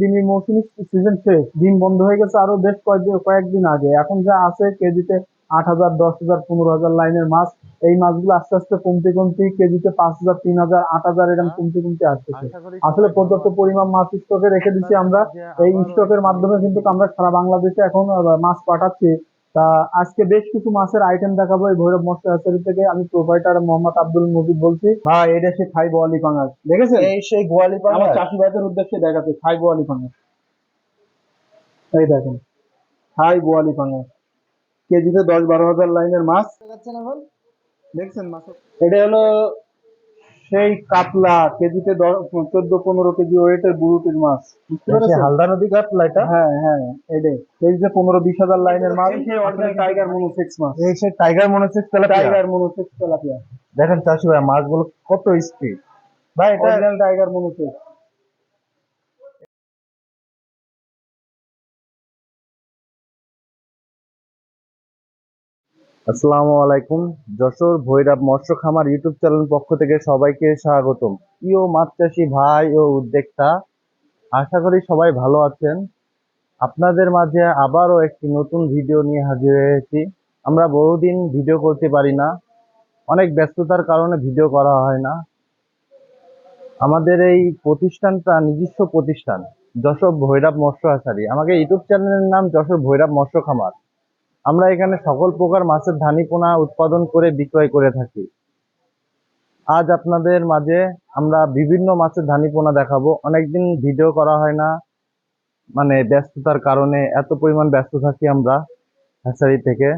ডিমের মৌসুমি সিজন শেষ। ডিম বন্ধ হয়ে গেছে আরও বেশ কয়েকদিন কয়েকদিন আগে। এখন যা আছে কেজিতে আট হাজার দশ হাজার পনেরো হাজার লাইনের মাছ। এই মাছগুলো আস্তে আস্তে কমতে কমতে কেজিতে পাঁচ হাজার তিন হাজার আট হাজার এরকম কমতে কমতে আসতেছে। আসলে পর্যাপ্ত পরিমাণ মাছ স্টকে রেখে দিচ্ছি আমরা। এই স্টকের মাধ্যমে কিন্তু আমরা সারা বাংলাদেশে এখন মাছ পাঠাচ্ছি। তা আজকে বেশ কিছু মাছের আইটেম দেখাবো। এই ভৈরব মৎস্য হ্যাচারি থেকে আমি প্রোভাইডার মোহাম্মদ আব্দুল মজিদ বলছি। হ্যাঁ এটা সে থাই বোয়ালি পাঙ্গাস দেখেছেন? এই সেই গোয়ালি আমার পাঙ্গাস চাষি ভাইদের উদ্দেশ্যে দেখাচ্ছে থাই বোয়ালি পাঙ্গাস এই দেখেন থাই বোয়ালি পাঙ্গাস কেজিতে দশ বারো হাজার লাইনের মাছ। দেখাচ্ছেন এখন দেখছেন মাছ? এটা হলো সেই কাতলা কেজিতে চোদ্দ পনেরো কেজি ওয়েটের বুরুটির মাছ। হালদা নদী কাতলা এটা? হ্যাঁ হ্যাঁ এটাই যে পনেরো বিশ হাজার লাইনের মাছ সেই অরিজিনাল টাইগার মনোসেক্স মাছ। এই সেই টাইগার মনোসেক্স তেলা তেলাপিয়া। Tiger monosex tilapia. দেখেন চাষি ভাই মাছগুলো কত স্পিড ভাই এটা অরিজিনাল টাইগার মনোসেক্স আসসালামু আলাইকুম। যশোর ভৈরব মৎস্য খামার ইউটিউব চ্যানেল পক্ষ থেকে সবাইকে স্বাগতম। প্রিয় মাছ চাষি ভাই ও উদ্যোক্তা, আশা করি সবাই ভালো আছেন। আপনাদের মাঝে আবারও একটি নতুন ভিডিও নিয়ে হাজির হয়েছি। আমরা বহুদিন ভিডিও করতে পারি না। অনেক ব্যস্ততার কারণে ভিডিও করা হয় না। আমাদের এই প্রতিষ্ঠানটা নিজস্ব প্রতিষ্ঠান, যশোর ভৈরব মৎস্য হাসারি আমাকে ইউটিউব চ্যানেলের নাম যশোর ভৈরব মৎস্য খামার। আমরা এখানে সকল প্রকার মাছের ধানি পোনা উৎপাদন করে বিক্রয় করে থাকি। আজ আপনাদের মাঝে আমরা বিভিন্ন মাছের ধানি পোনা দেখাবো। অনেকদিন ভিডিও করা হয় না মানে ব্যস্ততার কারণে এত পরিমাণ ব্যস্ত থাকি আমরা হ্যাচারি থেকে।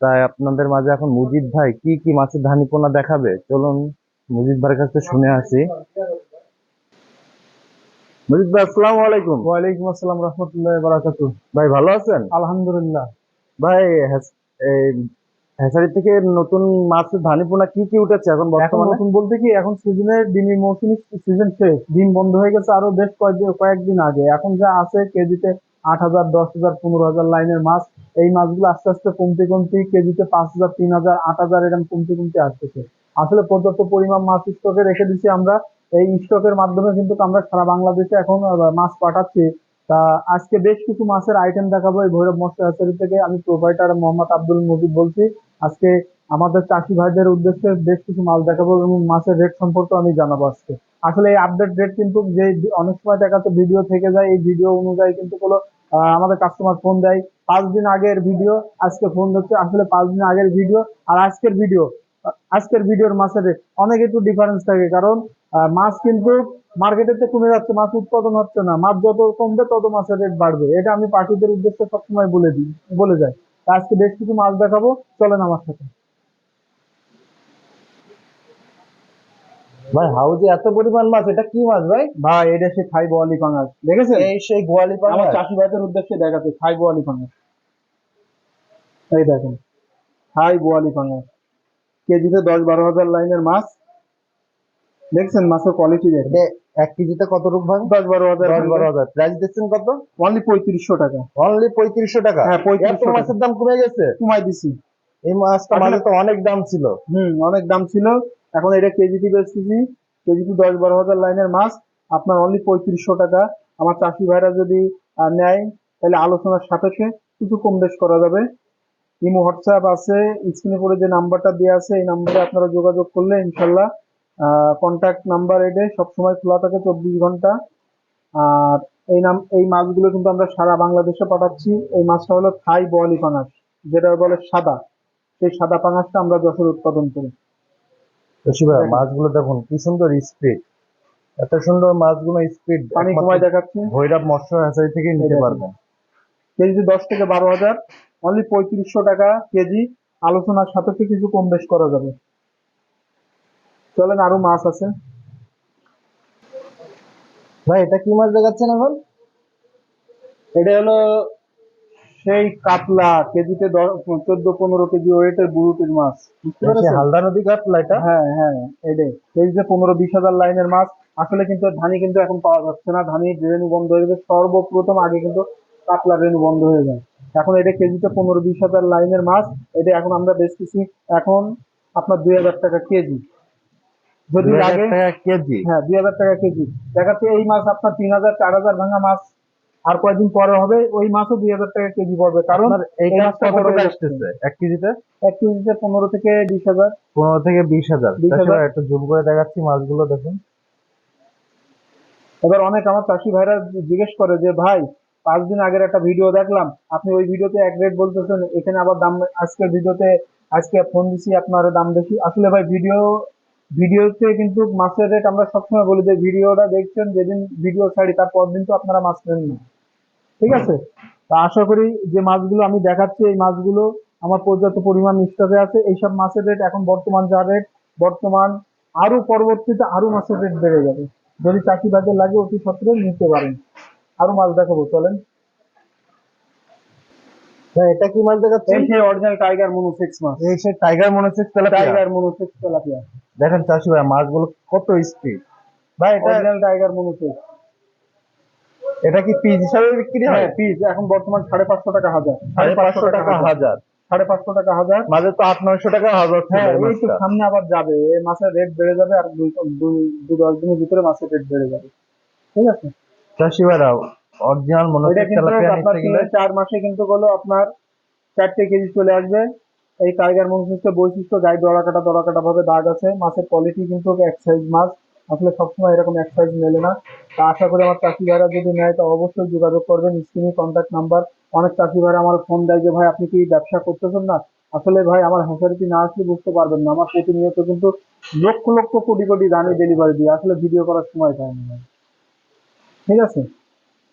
তাই আপনাদের মাঝে এখন মুজিদ ভাই কি কি মাছের ধানি পোনা দেখাবে? চলুন মুজিদ ভাইয়ের কাছে শুনে আসি। মুজিদ ভাই আসসালামু আলাইকুম। ওয়ালাইকুম আসসালাম রহমতুল্লাহ বারাকাতু ভাই ভালো আছেন? আলহামদুলিল্লাহ। ভাই এই হ্যাচারি থেকে নতুন মাছের ধানি পোনা কি কি উঠেছে এখন এখন বর্তমানে? নতুন বলতে কি এখন সিজনের ডিমের মৌসুমি সিজন শেষ। ডিম বন্ধ হয়ে গেছে আরও বেশ কয়েকদিন কয়েকদিন আগে। এখন যা আছে কেজিতে আট হাজার দশ হাজার পনেরো হাজার লাইনের মাছ। এই মাছগুলো আস্তে আস্তে কমতে কমতে কেজিতে পাঁচ হাজার তিন হাজার আট হাজার এরকম কমতে কমতে আসতেছে। আসলে পর্যাপ্ত পরিমাণ মাছ স্টকে রেখে দিচ্ছি আমরা। এই স্টকের মাধ্যমে কিন্তু আমরা সারা বাংলাদেশে এখন মাছ পাঠাচ্ছি। তা আজকে বেশ কিছু মাছের আইটেম দেখাবো। এই ভৈরব মৎস্য থেকে আমি প্রোভাইডার মোহাম্মদ আব্দুল মজিদ বলছি। আজকে আমাদের চাষি ভাইদের উদ্দেশ্যে বেশ কিছু মাছ দেখাবো এবং মাছের রেট সম্পর্কে আমি জানাব আজকে। আসলে এই আপডেট রেট কিন্তু যে অনেক সময় দেখাতে ভিডিও থেকে যায়, এই ভিডিও অনুযায়ী কিন্তু কোনো আমাদের কাস্টমার ফোন দেয়। পাঁচ দিন আগের ভিডিও আজকে ফোন হচ্ছে আসলে পাঁচ দিন আগের ভিডিও আর আজকের ভিডিও আজকের ভিডিওর মাছের রেট অনেক একটু ডিফারেন্স থাকে। কারণ মাছ কিন্তু মার্কেটেতে কমে যাচ্ছে মাছ উৎপাদন হচ্ছে না। মাছ যত কমবে তত মাছের রেট বাড়বে। এটা আমি পার্টিদের উদ্দেশ্যে সবসময় বলে দিই বলে যাই। আজকে বেশ কিছু মাছ দেখাবো চলেন আমার সাথে। ভাই হাউজে এত পরিমাণ মাছ এটা কি মাছ ভাই? ভাই এটা সে থাই বোয়ালি পাঙ্গাস দেখেছেন? এই সেই গোয়ালি আমার চাষি ভাইদের উদ্দেশ্যে দেখাচ্ছে থাই বোয়ালি পাঙ্গাস এই দেখেন থাই বোয়ালি পাঙ্গাস কেজিতে দশ বারো হাজার লাইনের মাছ। দেখছেন মাছের কোয়ালিটি দেখেন। এক কেজিতে কত রূপ ভাই দশ বারো হাজার। দশ বারো হাজার। প্রাইস দিচ্ছেন কত? অনলি পঁয়ত্রিশশো টাকা। অনলি পঁয়ত্রিশশো টাকা? হ্যাঁ, 3500 এত মাছের দাম কমে গেছে? কমাই দিছি। এই মাছটা মাঝে তো অনেক দাম ছিল। হুম অনেক দাম ছিল। এখন এটা কেজিতে বেচতেছি। কেজিতে দশ বারো হাজার লাইনের মাছ। আপনার অনলি পঁয়ত্রিশশো টাকা। আমার চাষি ভাইরা যদি নেয় তাহলে আলোচনার সাপেক্ষে কিছু কম বেশ করা যাবে। ইমো হোয়াটসঅ্যাপ আছে। স্ক্রিনে পরে যে নাম্বারটা দেওয়া আছে এই নাম্বারে আপনারা যোগাযোগ করলে ইনশাল্লাহ কন্ট্যাক্ট নাম্বার এটা সবসময় খোলা থাকে চব্বিশ ঘণ্টা। আর এই নাম এই মাছগুলো কিন্তু আমরা সারা বাংলাদেশে পাঠাচ্ছি। এই মাছটা হলো থাই বোয়ালি পাঙাশ যেটা বলে সাদা। সেই সাদা পাঙাশটা আমরা যশোর উৎপাদন করি। মাছগুলো দেখুন কি সুন্দর স্পিড এত সুন্দর মাছগুলো স্পিড পানি কমাই দেখাচ্ছে। ভৈরব মৎস্য হ্যাচারি থেকে নিতে। পারবেন। কেজি দশ থেকে বারো হাজার। অনলি পঁয়ত্রিশশো টাকা কেজি। আলোচনার সাপেক্ষে কিছু কম বেশ করা যাবে। চলেন আরও মাছ আছে। ভাই এটা কি মাছ দেখাচ্ছেন এখন? এটা হলো সেই কাতলা কেজিতে চোদ্দ পনেরো কেজি ওয়েটের বুরুটির মাছ? হালদা নদী কাটলা এটা? হ্যাঁ হ্যাঁ এটাই কেজিতে পনেরো বিশ হাজার লাইনের মাছ আসলে কিন্তু ধানি কিন্তু এখন পাওয়া যাচ্ছে না। ধানি রেনু বন্ধ হয়ে যাবে সর্বপ্রথম আগে কিন্তু কাতলা রেনু বন্ধ হয়ে যায়। এখন এটা কেজিতে পনেরো বিশ হাজার লাইনের মাছ। এটা এখন আমরা বেচতেছি এখন আপনার দুই হাজার টাকা কেজি। যদি লাগে কেজি। হ্যাঁ দুই হাজার টাকা কেজি। দেখাচ্ছে এই মাছ আপনার তিন হাজার চার হাজার ভাঙা মাছ। আর কয়েকদিন পরে হবে ওই মাছও দুই হাজার টাকা কেজি পড়বে। কারণ এই মাছটা কত টাকা আসতেছে? এক কেজিতে? এক কেজিতে পনেরো থেকে বিশ হাজার। পনেরো থেকে বিশ হাজার। 20,000 একটু জুম করে দেখাচ্ছি মাছগুলো দেখুন। এবার অনেক আমার চাষি ভাইরা জিজ্ঞেস করে যে ভাই পাঁচ দিন আগের একটা ভিডিও দেখলাম। আপনি ওই ভিডিওতে এক রেট বলতেছেন। এখানে আবার দাম আজকের ভিডিওতে আজকে ফোন দিছি আপনার দাম বেশি। আসলে ভাই ভিডিও ভিডিওতে কিন্তু মাছের রেট আমরা সবসময় বলি যে ভিডিওটা দেখছেন যেদিন ভিডিও ছাড়ি তার পর দিন তো আপনারা মাছ নেন না। ঠিক আছে? তা আশা করি যে মাছগুলো আমি দেখাচ্ছি এই মাছগুলো আমার পর্যাপ্ত পরিমাণ স্টকে আছে। এইসব মাছের রেট এখন বর্তমান যা রেট বর্তমান আরও পরবর্তীতে আরও মাছের রেট বেড়ে যাবে। যদি চাকরি বাজার লাগে অতি সত্ত্বরে নিতে পারেন। আরও মাছ দেখাবো চলেন। এটা কি মাছ অরিজিনাল টাইগার মনোসেক্স মাছ। এই সে টাইগার মনে তেলাপিয়া। Tiger monosex tilapia. দেখেন চাষি ভাই মাছগুলো কত স্পিড ভাই এটা অরিজিনাল টাইগার মনোসেক্স এটা কি পিস হিসাবে বিক্রি হয়? হ্যাঁ পিস। এখন বর্তমান সাড়ে পাঁচশো টাকা হাজার। সাড়ে পাঁচশো টাকা হাজার। সাড়ে পাঁচশো টাকা হাজার। মাঝে তো আট নয়শো টাকা হাজার হ্যাঁ এই তো সামনে আবার যাবে। এই মাছের রেট বেড়ে যাবে আর দুই দুই- দু দশ দিনের ভিতরে মাছের রেট বেড়ে যাবে। ঠিক আছে? চাষি ভাইরা অরিজিনাল মনে হচ্ছে আপনার গেলে চার মাসে কিন্তু হলো আপনার চারটে কেজি চলে আসবে। এই টাইগার মনসিসের বৈশিষ্ট্য গায়ে দড়া কাটা দড়া কাটা ভাবে দাগ আছে। মাছের কোয়ালিটি কিন্তু এক সাইজ মাছ। আসলে সবসময় এরকম এক সাইজ মেলে না। তা আশা করি আমার চাষি ভাইরা যদি নেয়, তো অবশ্যই যোগাযোগ করবেন। স্ক্রিনে কন্ট্যাক্ট নাম্বার অনেক চাষি ভাইরা আমার ফোন দেয় যে, ভাই, আপনি কি ব্যবসা করতেছেন না? আসলে ভাই, আমার হ্যাচারিটি না আসলে বুঝতে পারবেন না। আমার প্রতিনিয়ত কিন্তু লক্ষ লক্ষ, কোটি কোটি দানি ডেলিভারি দিই। আসলে ভিডিও করার সময় পাই না। ঠিক আছে?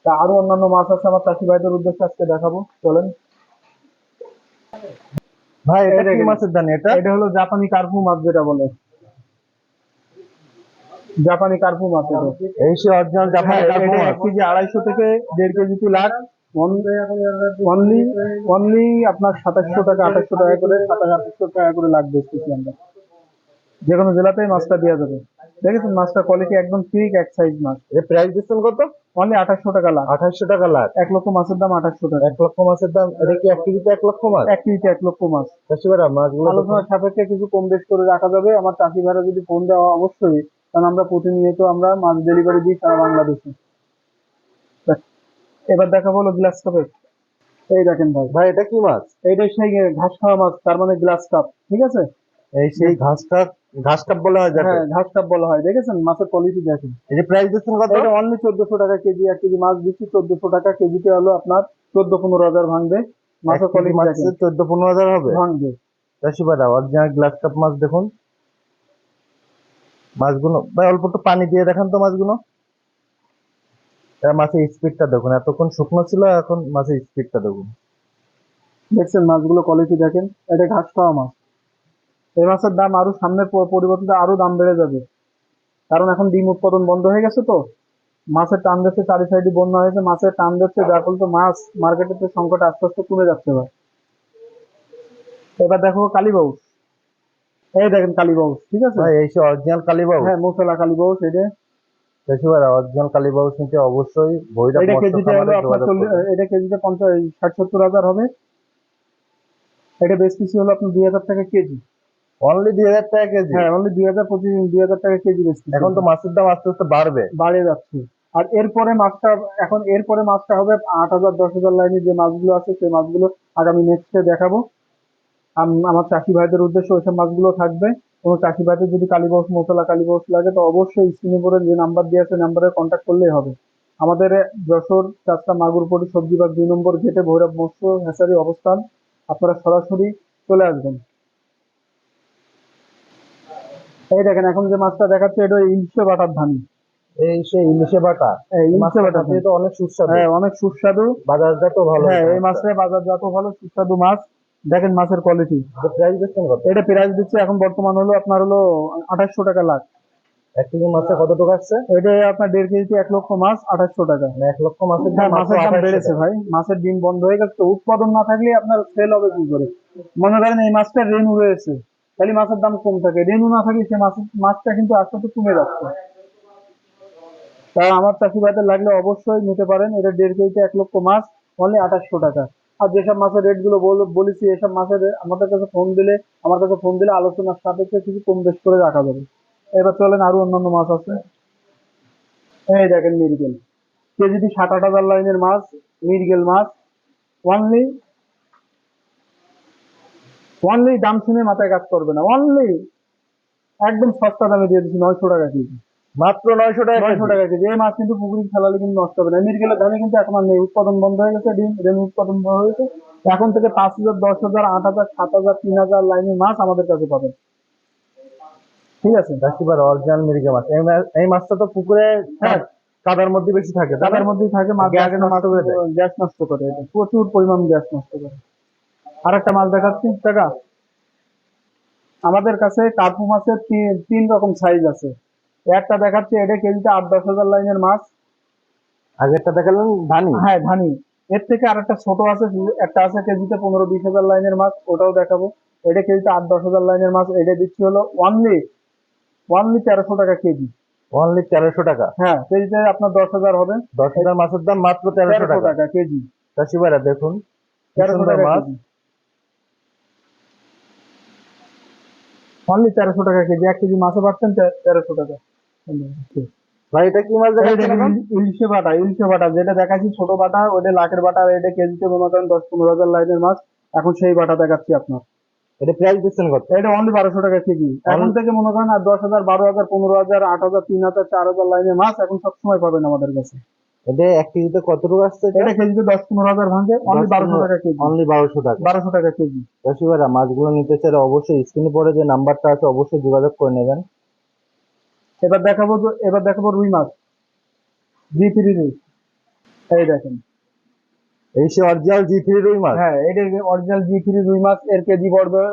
তা আরও অন্যান্য মাছ আছে। আমার চাষি ভাইদের উদ্দেশ্যে আজকে দেখাবো। চলেন। ভাই এটা কি মাছের দানি এটা? এটা হলো জাপানি কার্পু মাছ যেটা বলে। জাপানি কার্পু মাছ এটা। এই সে অরিজিনাল জাপানি হ্যাঁ, কার্পু মাছ। এক কেজি আড়াইশো থেকে দেড় kg to lakh? Only only আপনার সাতাশশো টাকা আঠাশশো টাকা করে সাতাশ আঠাশশো টাকা করে লাগবে। আমরা যে কোনো জেলাতেই মাছটা দেওয়া যাবে। দেখেছেন মাছটা কোয়ালিটি একদম ঠিক এক সাইজ মাছ। এর প্রাইস দিচ্ছেন কত? অনলি আঠাশশো টাকা লাখ। আঠাশশো টাকা লাখ। এক লক্ষ মাছের দাম আঠাশশো টাকা। এক লক্ষ মাছের দাম এটা কি এক কেজিতে এক লক্ষ মাছ? এক কেজিতে এক লক্ষ মাছ। চাষি ভাইরা মাছগুলো। আলোচনার সাপেক্ষে কিছু কম বেশ করে রাখা যাবে। আমার চাষি ভাইরা যদি ফোন দেওয়া অবশ্যই। কারণ আমরা প্রতিনিয়ত আমরা মাছ ডেলিভারি দিই সারা বাংলাদেশে। এবার দেখা হলো গ্লাস কাপের এই দেখেন ভাই। ভাই এটা কি মাছ? এইটাই সেই ঘাস খাওয়া মাছ তার মানে গ্লাস কাপ ঠিক আছে? এই সেই ঘাস কাপ ঘাস কাপ বলা হয় হ্যাঁ ঘাস কাপ বলা হয়। দেখেছেন? মাছের কোয়ালিটি দেখেন। এই যে প্রাইস দিচ্ছেন কত? এটা অনলি চোদ্দশো টাকা কেজি এক কেজি মাছ দিচ্ছি টাকা কেজিতে হলো আপনার চোদ্দ পনেরো হাজার ভাঙবে। মাছের কোয়ালিটি দেখেন। হবে? ভাঙবে। অরিজিনাল গ্লাস কাপ মাছ দেখুন। মাছগুলো ভাই অল্প একটু পানি দিয়ে দেখান তো মাছগুলো। মাছের স্পিডটা দেখুন। এতক্ষণ শুকনো ছিল এখন মাছের স্পিডটা দেখুন। দেখছেন মাছগুলো কোয়ালিটি দেখেন? এটা ঘাস খাওয়া মাছ। এই মাছের দাম আরও সামনের প- পরিবর্তিতে আরও দাম বেড়ে যাবে। কারণ এখন ডিম উৎপাদন বন্ধ হয়ে গেছে তো। মাছের টান দিচ্ছে চারি সাইডে বন্যা হয়েছে মাছের টান দিচ্ছে যার ফলে তো মাছ মার্কেটের তো সংকট আস্তে আস্তে কমে যাচ্ছে ভাই এবার দেখো কালীবাউস এই দেখেন কালীবাউস ঠিক আছে? ভাই এই অরিজিনাল হ্যাঁ মশলা কালীবাউস এটা অরিজিনাল নিতে অবশ্যই ভৈরব এটা কেজিতে হলো আপনার। এটা কেজিতে পঞ্চাশ ষাট সত্তর হাজার হবে। এটা বেশ কিছু হলো আপনার দুই হাজার টাকা কেজি। অনলি দুই হাজার টাকা কেজি? হ্যাঁ অনলি দুই হাজার পঁচিশ দুই হাজার টাকা কেজি বেশি এখন তো মাছের দাম আস্তে আস্তে বাড়বে। বাড়ে যাচ্ছে। আর এরপরে মাছটা এখন এরপরে মাছটা হবে আট হাজার দশ হাজার লাইনে যে মাছগুলো আছে সেই মাছগুলো আগামী নেক্সটে দেখাবো। আম- আমার চাষি ভাইদের উদ্দেশ্যে ওইসব মাছগুলো থাকবে। কোনো চাষি ভাইদের যদি কালীবাস মশলা কালীবাস লাগে তো অবশ্যই স্ক্রিনে পরে যে নাম্বার দিয়ে আছে নাম্বারে কন্ট্যাক্ট করলেই হবে। আমাদের যশোর চারটা মাগুরপটি সবজি বাগ দুই নম্বর গেটে ভৈরব মৎস্য হ্যাচারি অবস্থান। আপনারা সরাসরি চলে আসবেন। এই দেখেন এখন যে মাছটা দেখাচ্ছে এটা ইলিশে বাটার ধানি। এই সেই ইলিশে বাটা এই ইলিশে মাছটা বাটার তো অনেক সুস্বাদু। হ্যাঁ অনেক সুস্বাদু। বাজারজাত ভালো। হ্যাঁ এই মাছের বাজারজাত ভালো সুস্বাদু মাছ। দেখেন মাছের কোয়ালিটি প্রাইস দিচ্ছেন কত? এটা প্রাইস দিচ্ছে এখন বর্তমান হলো আপনার হলো আঠাশশো টাকা লাখ। এক কেজি মাছে কত টাকা আসছে? এটা আপনার দেড় কেজিতে এক লক্ষ মাছ আঠাশশো টাকা। মানে এক লক্ষ মাছের হ্যাঁ দাম মাছের দাম বেড়েছে ভাই। মাছের ডিম বন্ধ হয়ে গেছে উৎপাদন না থাকলে আপনার সেল হবে কি করে? মনে করেন এই মাছটা রেনু রয়েছে তাহলে মাছের দাম কম থাকে। রেনু না থাকলে সে মাছটা কিন্তু আস্তে আস্তে কমে যাচ্ছে। তা আমার চাষি ভাইদের লাগলে অবশ্যই নিতে পারেন। এটা দেড় কেজিতে এক লক্ষ মাছ অনলি আঠাশশো টাকা। আর যেসব মাছের রেটগুলো বল- বলেছি, এসব মাছের আমাদের কাছে ফোন দিলে, আমার কাছে ফোন দিলে আলোচনার সাপেক্ষে কিছু কম বেশ করে রাখা যাবে। এবার চলেন, আরও অন্যান্য মাছ আছে। এই দেখেন মিরগেল। কেজিটি সাত আট হাজার লাইনের মাছ, মিরগেল মাছ অনলি অনলি দাম শুনে মাথায় কাজ করবে না। অনলি একদম সস্তা দামে দিয়ে দিচ্ছি নয়শো টাকা কেজি। মাত্র নয়শো টাকা নয়শো টাকা কেজি। এই মাছ কিন্তু পুকুরি খেলালে কিন্তু নষ্ট হবে না। মিরগেলের ধানে কিন্তু এখন আর নেই। উৎপাদন বন্ধ হয়ে গেছে ডিম ডিম উৎপাদন বন্ধ হয়ে গেছে। এখন থেকে পাঁচ হাজার দশ হাজার আট হাজার সাত হাজার তিন হাজার লাইনের মাছ আমাদের কাছে পাবেন। ঠিক আছে? একেবারে অরিজিনাল মিরিকে মাছ। এই মাছটা তো পুকুরে হ্যাঁ। কাদার মধ্যে বেশি থাকে। না? মধ্যেই থাকে মাছ গ্যাস নষ্ট নষ্ট করে দেয়। গ্যাস নষ্ট করে। প্রচুর পরিমাণ গ্যাস নষ্ট করে। আর একটা মাছ দেখাচ্ছি টাকা। আমাদের কাছে কার্পু মাছের তিন- রকম সাইজ আছে। একটা দেখাচ্ছি এটা কেজিতে আট দশ হাজার লাইনের মাছ। আগেরটা দেখালেন ধানি? হ্যাঁ ধানি। এর থেকে আর একটা ছোট আছে একটা আছে কেজিতে পনেরো বিশ হাজার লাইনের মাছ ওটাও দেখাবো। এটা কেজিতে আট দশ হাজার লাইনের মাছ এটা দিচ্ছি হলো ওয়ানলি ওয়ানলি তেরোশো টাকা কেজি। অনলি তেরোশো টাকা? হ্যাঁ কেজিতে আপনার দশ হাজার হবে। দশ হাজার মাছের দাম মাত্র তেরোশো টাকা। কেজি। চাষিবারা দেখুন তেরোশো টাকা মাছ। অনলি তেরোশো টাকা কেজি এক কেজি মাছে পাচ্ছেন তেরোশো টাকা। ভাই এটা কি মাছ ইলশে বাটা ইলশে বাটা যেটা দেখাচ্ছি ছোট বাটা ওটা লাখের বাটা আর এটা কেজিতে মনে করেন দশ পনেরো হাজার লাইনের মাছ। এখন সেই বাটা দেখাচ্ছি আপনার। এটা প্রাইস দিচ্ছেন কত? এটা অনলি বারোশো টাকা কেজি। এখন থেকে মনে করেন আর দশ হাজার বারো হাজার পনেরো হাজার আট হাজার তিন হাজার চার হাজার লাইনের মাছ এখন সবসময় পাবেন আমাদের কাছে। এটা এক কেজিতে কতটুকু আসছে এটা? কেজিতে দশ পনেরো হাজার ভাঙে অনলি বারোশো টাকা কেজি। অনলি বারোশো টাকা। বারোশো টাকা কেজি। চাষিবারা মাছগুলো নিতে চাইলে অবশ্যই স্ক্রিনে পরে যে নাম্বারটা আছে অবশ্যই যোগাযোগ করে নেবেন। এবার দেখাবো এবার দেখাবো রুই মাছ। জি থ্রি রুই। এই দেখেন। এই সে অরিজিনাল জি থ্রি রুই মাছ? হ্যাঁ এটা অরিজিনাল জি থ্রি রুই মাছ এর কেজি পড়বে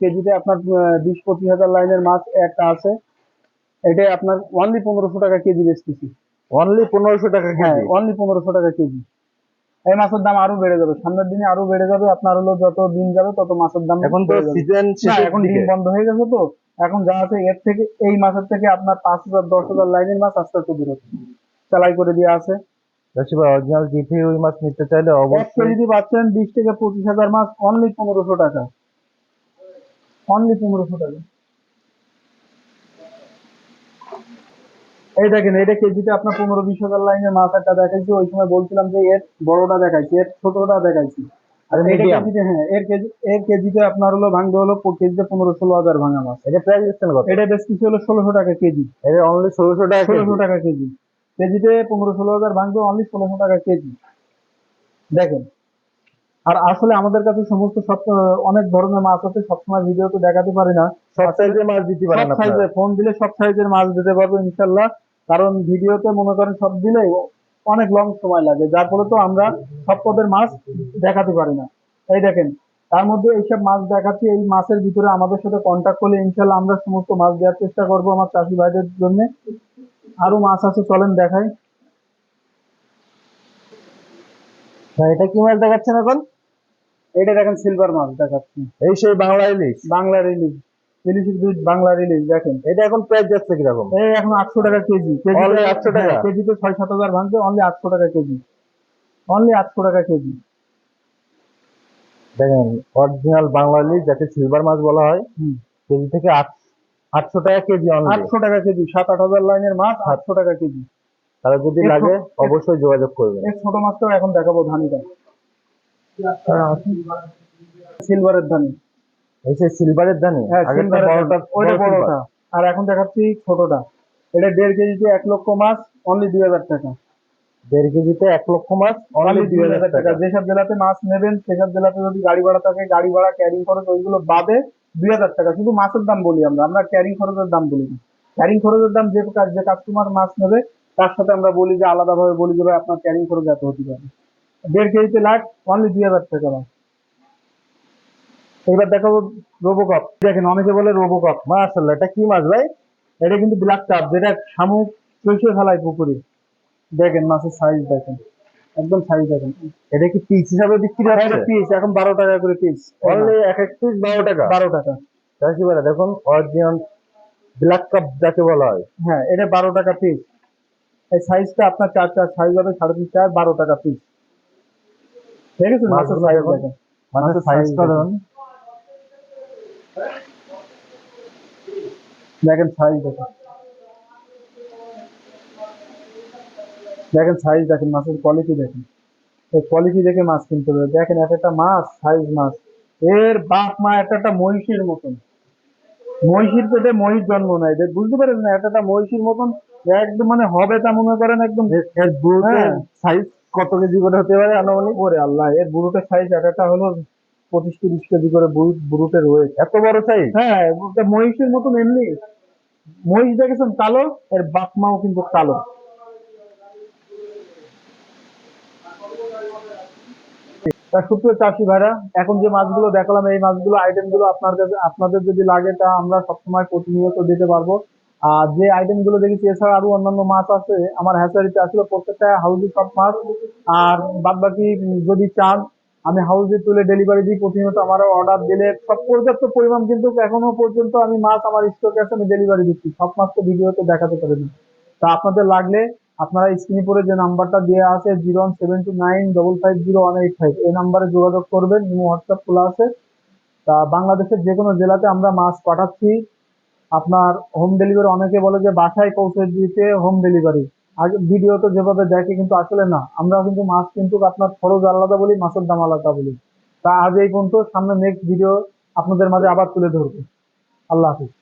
কেজিতে আপনার বিশ পঁচিশ হাজার লাইনের মাছ একটা আছে। এটা আপনার অনলি পনেরোশো টাকা কেজি বেচতেছি। অনলি পনেরোশো টাকা হ্যাঁ কেজি। অনলি পনেরোশো টাকা কেজি। এই মাছের দাম আরও বেড়ে যাবে। সামনের দিনে আরও বেড়ে যাবে। আপনার হলো যত দিন যাবে তত মাছের দাম এখন তো সিজন এখন ডিম বন্ধ হয়ে গেছে তো। এখন যা আছে এর থেকে এই মাছের থেকে আপনার পাঁচ হাজার দশ হাজার লাইনের মাছ আস্তে আস্তে বেরোচ্ছে সেলাই করে দেওয়া আছে। অরিজিনাল জি থ্রি রুই মাছ নিতে চাইলে অবশ্যই কেজি পাচ্ছেন বিশ থেকে পঁচিশ হাজার মাছ অনলি পনেরোশো টাকা। অনলি পনেরোশো টাকা। এই দেখেন এটা কেজিতে আপনার পনেরো বিশ হাজার লাইনের একটা দেখাইছি ওই সময় বলছিলাম যে এর বড়টা দেখাইছি এর ছোটটা দেখাইছি। আর আর এটা কেজিতে হ্যাঁ এর কেজি এর কেজিতে আপনার হলো ভাঙবে হলো কেজিতে পনেরো ষোলো হাজার ভাঙা মাছ। এটা প্রাইস দিচ্ছেন কত? এটা বেশ কিছু হলো ষোলোশো টাকা কেজি। এটা অনলি ষোলোশো টাকা ষোলোশো টাকা কেজি। কেজিতে পনেরো ষোলো হাজার ভাঙবে অনলি ষোলোশো টাকা কেজি। দেখেন আর আসলে আমাদের কাছে সমস্ত সব অনেক ধরনের মাছ আছে সবসময় ভিডিও তো দেখাতে পারি না। সব সাইজের মাছ দিতে পারেন সব ফোন দিলে সব সাইজের মাছ দিতে পারব ইনশাল্লাহ। কারণ ভিডিওতে মনে করেন সব দিলে অনেক লং সময় লাগে যার ফলে তো আমরা সব পদের মাছ দেখাতে পারি না। এই দেখেন তার মধ্যে এইসব মাছ দেখাচ্ছি এই মাছের ভিতরে আমাদের সাথে কন্ট্যাক্ট করলে ইনশাল্লাহ আমরা সমস্ত মাছ দেওয়ার চেষ্টা করব আমার চাষি ভাইদের জন্য। আরও মাছ আছে চলেন দেখাই। এটা কি মাছ দেখাচ্ছেন এখন? এটা দেখেন সিলভার মাছ দেখাচ্ছি। এই সেই বাংলা ইলিশ বাংলা রিলিজ ইলিশের বীজ বাংলা রিলিজ দেখেন। এটা এখন প্রাইস যাচ্ছে কীরকম? এই এখন আটশো টাকা কেজি। Only 800 টাকা? হ্যাঁ, কেজিতে ছয় সাত হাজার ভাঙছে অনলি আটশো টাকা কেজি। অনলি আটশো টাকা কেজি। দেখেন অরিজিনাল বাংলা ইলিশ যাকে সিলভার মাছ বলা হয় কেজি থেকে আট আটশো টাকা কেজি অনলি আটশো টাকা কেজি সাত আট হাজার লাইনের মাছ আটশো টাকা কেজি। তারা যদি লাগে অবশ্যই যোগাযোগ করবেন। এই ছোট মাছটাও এখন দেখাবো ধানিটা। সিলভারের ধানি। এই সিলভারের দানি হ্যাঁ সিলভারের বড়টা ওইটা বড়টা। আর এখন দেখাচ্ছি ছোটটা। এটা দেড় কেজিতে এক লক্ষ মাছ অনলি দুই হাজার টাকা। দেড় কেজিতে এক লক্ষ মাছ অনলি দুই হাজার টাকা। যেসব জেলাতে মাছ নেবেন সেসব জেলাতে যদি গাড়ি ভাড়া থাকে গাড়ি ভাড়া ক্যারিং খরচ ওইগুলো বাদে দুই হাজার টাকা। শুধু মাছের দাম বলি আমরা আমরা ক্যারিং খরচের দাম বলি না। ক্যারিং খরচের দাম যে যে কাস্টমার মাছ নেবে তার সাথে আমরা বলি যে আলাদাভাবে বলি যে ভাই আপনার ক্যারিং খরচ এত হতে পারে। দেড় কেজিতে লাখ অনলি দুই হাজার টাকা মাছ। এবার দেখাবো রোবোকপ দেখেন অনেকে বলে রোবোকপ মাশাআল্লাহ এটা কি মাছ ভাই? এটা কিন্তু ব্ল্যাক কাপ যেটা শামুক চষে ফেলায় পুকুরে। দেখেন মাছের সাইজ দেখেন একদম সাইজ দেখেন। এটা কি পিস হিসাবে বিক্রি হচ্ছে? পিস এখন বারো টাকা করে পিস অনলি এক এক পিস বারো টাকা। বারো টাকা। চাষিবারা দেখুন অরিজিনাল ব্ল্যাক কাপ যাকে বলা হয়। হ্যাঁ এটা বারো টাকা পিস এই সাইজটা আপনার চার চার সাইজ হবে সাড়ে তিন চার বারো টাকা পিস ঠিক আছে? মাছের সাইজ দেখেন। মাছের সাইজটা size দেখেন সাইজ দেখেন। দেখেন সাইজ দেখেন মাছের কোয়ালিটি দেখেন। এই কোয়ালিটি দেখে মাছ কিনতে হবে। দেখেন এক একটা মাছ সাইজ মাছ। এর বাপ মা এক একটা মহিষের মতন। পেটে মহিষ জন্ম নেয়। বুঝতে পারেন না এক একটা মহিষীর মতন একদম মানে হবে তা মনে করেন একদম সাইজ হ্যাঁ। কত কেজি করে হতে পারে আনুমানিক? করে আল্লাহ এর বুড়োটার সাইজ এক একটা হলো পঁচিশ তিরিশ কেজি করে বুড়োটের ওয়েট এত বড় সাইজ হ্যাঁ মহিষের মতন এমনি। মহিষ দেখেছেন কালো? এর বাপ মাও কিন্তু কালো। সুপ্রিয় চাষি ভাইরা এখন যে মাছগুলো দেখালাম এই মাছগুলো আইটেমগুলো আপনার কাছে আপনাদের যদি লাগে তা আমরা সবসময় প্রতিনিয়ত দিতে পারব। আর যে আইটেমগুলো দেখেছি এছাড়া আরও অন্যান্য মাছ আছে। আমার হ্যাচারিতে আসলে প্রত্যেকটা হাউজি সব মাছ। আর বাদ বাকি যদি চান আমি হাউজে তুলে ডেলিভারি দিই, প্রতিনিয়ত আমার অর্ডার দিলে সব পর্যাপ্ত পরিমাণ, কিন্তু এখনও পর্যন্ত আমি মাছ আমার স্টকে আছে, আমি ডেলিভারি দিচ্ছি। সব মাছ তো ভিডিওতে দেখাতে পারি না তা আপনাদের লাগলে আপনারা স্ক্রিনে পরে যে নাম্বারটা দেওয়া আছে zero one seven two nine double five zero one eight five এই নাম্বারে যোগাযোগ করবেন নিউ হোয়াটসঅ্যাপ খোলা আছে। তা বাংলাদেশের যে কোনো জেলাতে আমরা মাছ পাঠাচ্ছি। আপনার হোম ডেলিভারি অনেকে বলে যে বাসায় পৌঁছে দিতে হোম ডেলিভারি আগে ভিডিও তো যেভাবে দেখে কিন্তু আসলে না। আমরা কিন্তু মাছ কিন্তু আপনার খরচ আলাদা বলি, মাছের দাম আলাদা বলি। তা আজ এই পর্যন্ত, সামনে নেক্সট ভিডিও আপনাদের মাঝে আবার তুলে ধরবো। আল্লাহ হাফিজ।